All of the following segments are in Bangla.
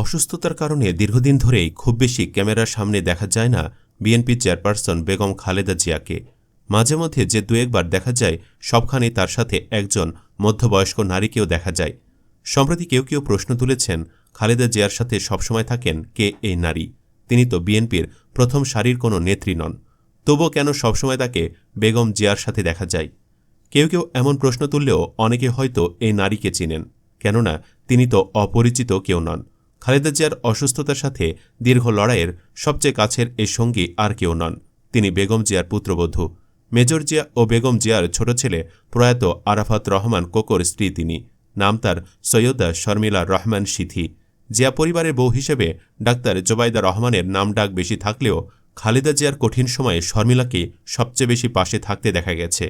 অসুস্থতার কারণে দীর্ঘদিন ধরেই খুব বেশি ক্যামেরার সামনে দেখা যায় না বিএনপি চেয়ারপারসন বেগম খালেদা জিয়াকে। মাঝে মধ্যে যে দু একবার দেখা যায় সবখানে তার সাথে একজন মধ্যবয়স্ক নারীকেও দেখা যায়। সম্প্রতি কেউ কেউ প্রশ্ন তুলেছেন, খালেদা জিয়ার সাথে সবসময় থাকেন কে এই নারী? তিনি তো বিএনপির প্রথম সারির কোনো নেত্রী নন। তবুও কেন সবসময় তাকে বেগম জিয়ার সাথে দেখা যায়? কেউ কেউ এমন প্রশ্ন তুললেও অনেকে হয়তো এই নারীকে চিনেন, কেননা তিনি তো অপরিচিত কেউ নন। খালেদা জিয়ার অসুস্থতার সাথে দীর্ঘ লড়াইয়ের সবচেয়ে কাছের এই সঙ্গী আর কেউ নন। তিনি বেগম জিয়ার পুত্রবধূ। মেজর জিয়া ও বেগম জিয়ার ছোট ছেলে প্রয়াত আরাফাত রহমান কোকর স্ত্রী তিনি। নাম তার সৈয়দা শর্মিলা রহমান সিথি। জিয়া পরিবারের বউ হিসেবে ডাক্তার জোবাইদা রহমানের নাম ডাক বেশি থাকলেও খালেদা জিয়ার কঠিন সময়ে শর্মিলাকে সবচেয়ে বেশি পাশে থাকতে দেখা গেছে।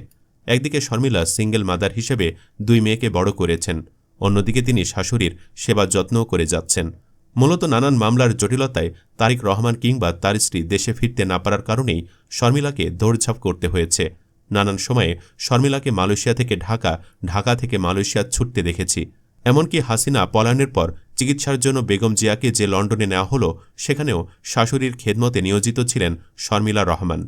একদিকে শর্মিলা সিঙ্গেল মাদার হিসেবে দুই মেয়েকে বড় করেছেন। অন্যদিকে তিনি শাশুড়ির সেবা যত্নও করে যাচ্ছেন। মূলত নানান মামলার জটিলতায় তারিক রহমান কিংবা তার স্ত্রী দেশে ফিরতে না পারার কারণেই শর্মিলাকে দৌড়ঝাঁপ করতে হয়েছে। নানান সময়ে শর্মিলাকে মালয়েশিয়া থেকে ঢাকা ঢাকা থেকে মালয়েশিয়া ছুটতে দেখেছি। এমনকি হাসিনা পলায়নের পর চিকিৎসার জন্য বেগম জিয়াকে যে লন্ডনে নেওয়া হলো, সেখানেও শাশুড়ির খেদমতে নিয়োজিত ছিলেন শর্মিলা রহমান।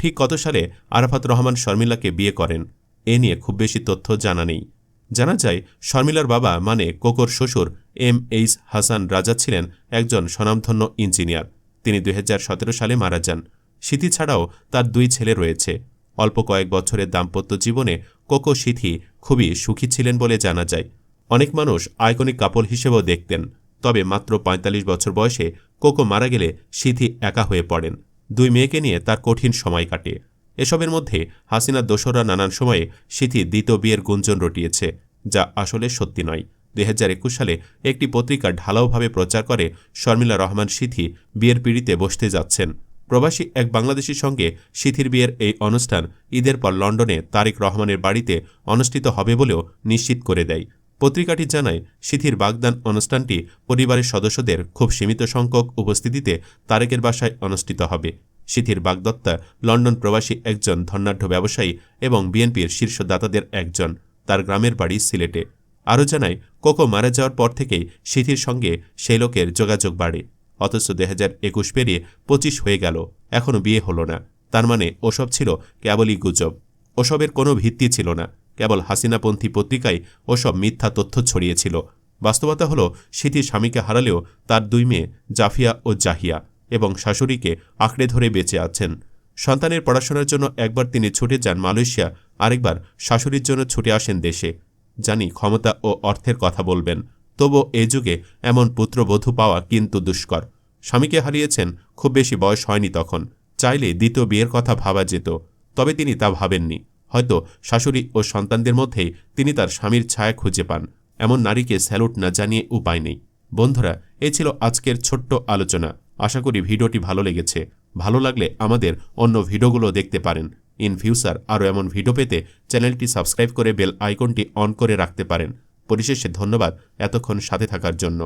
ঠিক কত সালে আরাফাত রহমান শর্মিলাকে বিয়ে করেন, এ নিয়ে খুব বেশি তথ্য জানা নেই। জানা যায়, শর্মিলার বাবা মানে কোকর শ্বশুর এম এইচ হাসান রাজা ছিলেন একজন স্বনামধন্য ইঞ্জিনিয়ার। তিনি দুই হাজার সতেরো সালে মারা যান। সিথি ছাড়াও তার দুই ছেলে রয়েছে। অল্প কয়েক বছরের দাম্পত্য জীবনে কোকো সিথি খুবই সুখী ছিলেন বলে জানা যায়। অনেক মানুষ আইকনিক কাপল হিসেবেও দেখতেন। তবে মাত্র ৪৫ বছর বয়সে কোকো মারা গেলে সিথি একা হয়ে পড়েন। দুই মেয়েকে নিয়ে তার কঠিন সময় কাটে। এসবের মধ্যে হাসিনার দোসররা নানান সময়ে সিথি দ্বিতীয় বিয়ের গুঞ্জন রটিয়েছে, যা আসলে সত্যি নয়। দুই হাজার একুশ সালে একটি পত্রিকা ঢালাওভাবে প্রচার করে শর্মিলা রহমান সিথি বিয়ের পিড়িতে বসতে যাচ্ছেন। প্রবাসী এক বাংলাদেশির সঙ্গে সিথির বিয়ের এই অনুষ্ঠান ঈদের পর লন্ডনে তারেক রহমানের বাড়িতে অনুষ্ঠিত হবে বলেও নিশ্চিত করে দেয়। পত্রিকাটি জানায়, সিথির বাগদান অনুষ্ঠানটি পরিবারের সদস্যদের খুব সীমিত সংখ্যক উপস্থিতিতে তারেকের বাসায় অনুষ্ঠিত হবে। সিথির বাগদত্তা লন্ডন প্রবাসী একজন ধনাঢ্য ব্যবসায়ী এবং বিএনপির শীর্ষদাতাদের একজন। তার গ্রামের বাড়ি সিলেটে। আরও জানায়, কোকো মারা যাওয়ার পর থেকেই সিথির সঙ্গে সেই লোকের যোগাযোগ বাড়ে। অথচ দুই হাজার একুশ পেরিয়ে পঁচিশ হয়ে গেল এখনও বিয়ে হলো না। তার মানে ওসব ছিল কেবলই গুজব। ওসবের কোনো ভিত্তি ছিল না। কেবল হাসিনাপন্থী পত্রিকায় ওসব মিথ্যা তথ্য ছড়িয়েছিল। বাস্তবতা হল সিথি স্বামীকে হারালেও তার দুই মেয়ে জাফিয়া ও জাহিয়া এবং শাশুড়িকে আঁকড়ে ধরে বেঁচে আছেন। সন্তানের পড়াশোনার জন্য একবার তিনি ছুটে যান মালয়েশিয়া, আরেকবার শাশুড়ির জন্য ছুটে আসেন দেশে। জানি ক্ষমতা ও অর্থের কথা বলবেন, তবু এ যুগে এমন পুত্রবধূ পাওয়া কিন্তু দুষ্কর। স্বামীকে হারিয়েছেন, খুব বেশি বয়স হয়নি তখন, চাইলে দ্বিতীয় বিয়ের কথা ভাবা যেত, তবে তিনি তা ভাবেননি। হয়তো শাশুড়ি ও সন্তানদের মধ্যেই তিনি তার স্বামীর ছায়া খুঁজে পান, এমন নারীকে স্যালুট না জানিয়ে উপায় নেই। বন্ধুরা, এ ছিল আজকের ছোট্ট আলোচনা। আশা করি ভিডিওটি ভালো লেগেছে। ভালো লাগলে আমাদের অন্য ভিডিওগুলো দেখতে পারেন। ইন ফিউচার আরও এমন ভিডিও পেতে চ্যানেলটি সাবস্ক্রাইব করে বেল আইকনটি অন করে রাখতে পারেন। পরিশেষে ধন্যবাদ এতক্ষণ সাথে থাকার জন্য।